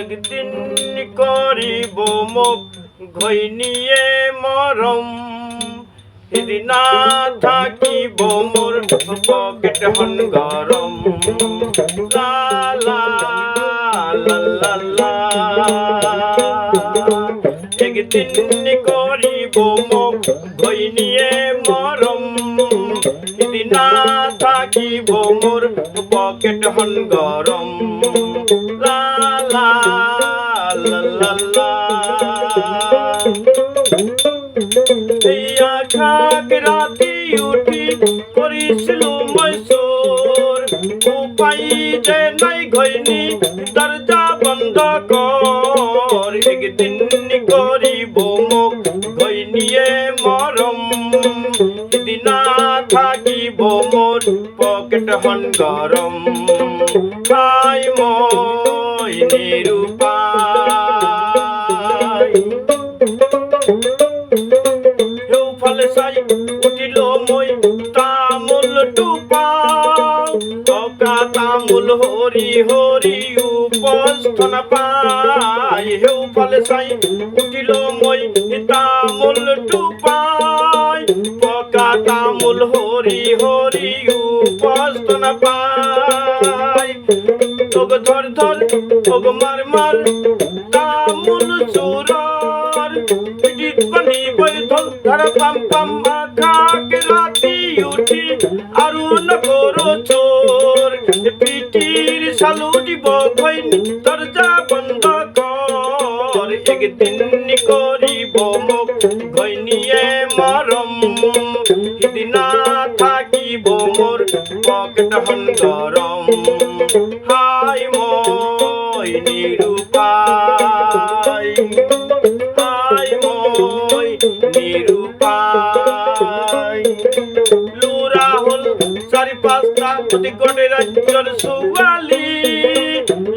একদিন করিব মোক ঘৈনিয়ে মরম। সেদিনা থাকিব মোর পকেট হন গরম। লা লা লা একদিন করিব মোক পকেট হন গরম। লা রাতি উঠি করিছিল মৈসুর উপায় যে নাই দরজা বন্ধ কর। একদিন করিব হন গরম। খাই মই নিরূপায়। ফলে সাই উঠিল মই তামুল টুপাও অকা তামুল হরি হরি উপস্থন পাই হেউ ফলে সাই উঠিল মই তামুল তোগ ধর ধর, তোগ মার মার তামুল সুরার পিটিত পানি বই ধল ধর পাম পাম খাক রাতি উঠি আরুন করো চোর। পিটির সালুটি বইন দরজা বন্ধ কর। একদিন করিব মোক গইনিয়ে মরম সিদিনা থাকিব মোর, পকেট হন হাই মই নিরূপায় হাই মই নিরূপায়। লুরা হল চারি পাঁচটা প্রতি গড়ে রাজ্যর সুয়ালি।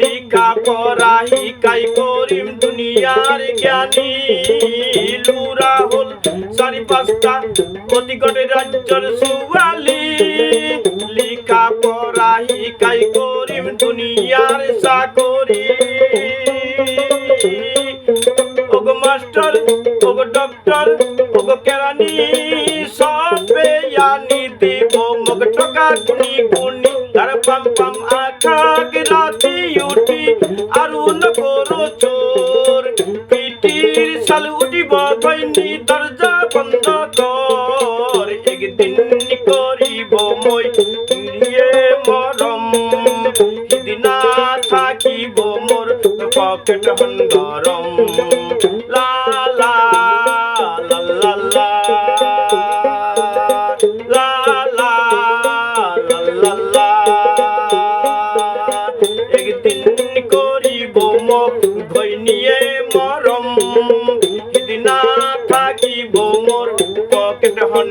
লিখা পড়া, হিকাই করিম দুনিয়ার জ্ঞানী। লুরা হল চারি পাঁচটা প্রতি রাজ্যর সুয়ালি দুনিয়ার চাকরি ওগো মাস্টার, ওগো ডক্টর, ওগো কেরানি, সবে আনি দিব। মগ টকা গুনি গুনি, তার পাম পাম আখা রাতি উঠি। আর ন হন গরম লা লা লা লা। লা লা লা লা লা। একদিন করিব মোক ঘইনিয়ে মরম। সিদিনা থাকিব মোর, পকেট হন